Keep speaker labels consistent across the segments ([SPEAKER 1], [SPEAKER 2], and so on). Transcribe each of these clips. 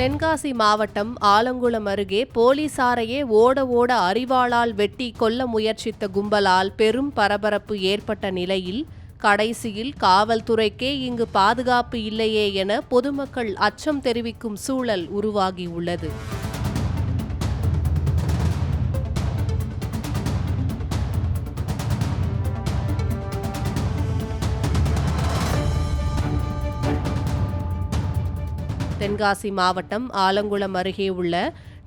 [SPEAKER 1] தென்காசி மாவட்டம் ஆலங்குளம் அருகே போலீசாரையே ஓட ஓட அறிவாளால் வெட்டி கொல்ல முயற்சித்த கும்பலால் பெரும் பரபரப்பு ஏற்பட்ட நிலையில் கடைசியில் காவல்துறைக்கே இங்கு பாதுகாப்பு இல்லையே என பொதுமக்கள் அச்சம் தெரிவிக்கும் சூழல் உருவாகியுள்ளது. தென்காசி மாவட்டம் ஆலங்குளம் அருகே உள்ள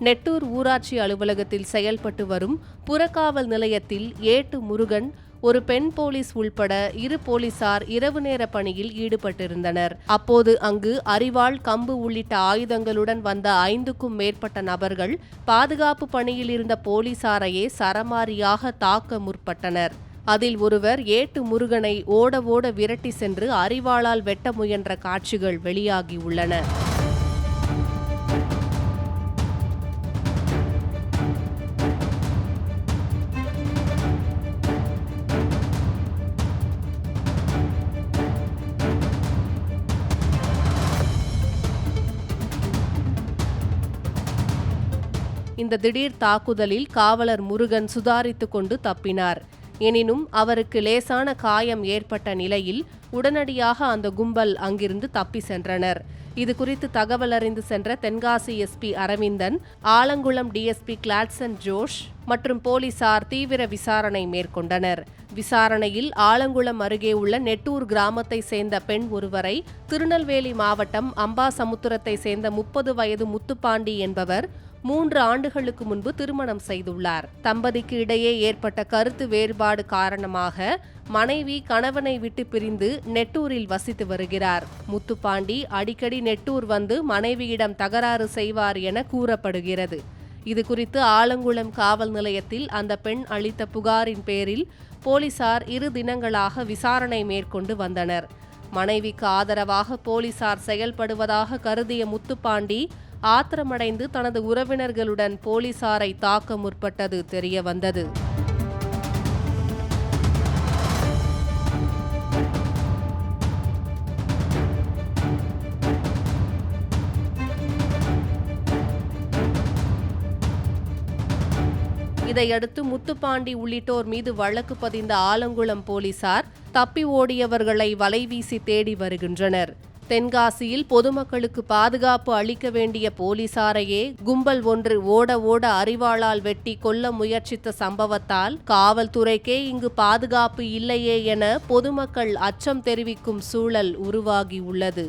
[SPEAKER 1] நெட்டூர் ஊராட்சி அலுவலகத்தில் செயல்பட்டு வரும் புறக்காவல் நிலையத்தில் ஏட்டு முருகன் ஒரு பெண் போலீஸ் உள்பட இரு போலீசார் இரவு நேர பணியில் ஈடுபட்டிருந்தனர். அப்போது அங்கு அரிவாள் கம்பு உள்ளிட்ட ஆயுதங்களுடன் வந்த ஐந்துக்கும் மேற்பட்ட நபர்கள் பாதுகாப்பு பணியில் இருந்த போலீசாரையே சரமாரியாக தாக்க முற்பட்டனர். அதில் ஒருவர் ஏட்டு முருகனை ஓட ஓட விரட்டி சென்று அரிவாளால் வெட்ட முயன்ற காட்சிகள் வெளியாகியுள்ளன இந்த திடீர் தாக்குதலில் காவலர் முருகன் சுதாரித்து கொண்டு தப்பினார். எனினும் அவருக்கு லேசான காயம் ஏற்பட்ட நிலையில் உடனடியாக அந்த கும்பல் அங்கிருந்து தப்பி சென்றனர். இது குறித்து தகவல் அறிந்து சென்ற தென்காசி எஸ்பி அரவிந்தன் ஆலங்குளம் டிஎஸ்பி கிளாட்சன் ஜோஷ் மற்றும் போலீசார் தீவிர விசாரணை மேற்கொண்டனர். விசாரணையில் ஆலங்குளம் அருகே உள்ள நெட்டூர் கிராமத்தை சேர்ந்த பெண் ஒருவரை திருநெல்வேலி மாவட்டம் அம்பாசமுத்திரத்தை சேர்ந்த முப்பது வயது முத்துப்பாண்டி என்பவர் மூன்று ஆண்டுகளுக்கு முன்பு திருமணம் செய்துள்ளார். தம்பதிக்கு இடையே ஏற்பட்ட கருத்து வேறுபாடு காரணமாக மனைவி கணவனை விட்டு பிரிந்து நெட்டூரில் வசித்து வருகிறார். முத்துப்பாண்டி அடிக்கடி நெட்டூர் வந்து மனைவியிடம் தகராறு செய்வார் என கூறப்படுகிறது. இது குறித்து ஆலங்குளம் காவல் நிலையத்தில் அந்த பெண் அளித்த புகாரின் பேரில் போலீசார் இரு தினங்களாக விசாரணை மேற்கொண்டு வந்தனர். மனைவிக்கு ஆதரவாக போலீசார் செயல்படுவதாக கருதிய முத்துப்பாண்டி ஆத்திரமடைந்து தனது உறவினர்களுடன் போலீசாரை தாக்க முற்பட்டது தெரியவந்தது இதையடுத்து முத்துப்பாண்டி உள்ளிட்டோர் மீது வழக்கு பதிந்த ஆலங்குளம் போலீசார் தப்பி ஓடியவர்களை வலைவீசி தேடி வருகின்றனர். தென்காசியில் பொதுமக்களுக்கு பாதுகாப்பு அளிக்க வேண்டிய போலீசாரையே கும்பல் ஒன்று ஓட ஓட அறிவாளால் வெட்டி கொல்ல முயற்சித்த சம்பவத்தால் காவல்துறைக்கே இங்கு பாதுகாப்பு இல்லையே என பொதுமக்கள் அச்சம் தெரிவிக்கும் சூழல் உருவாகியுள்ளது.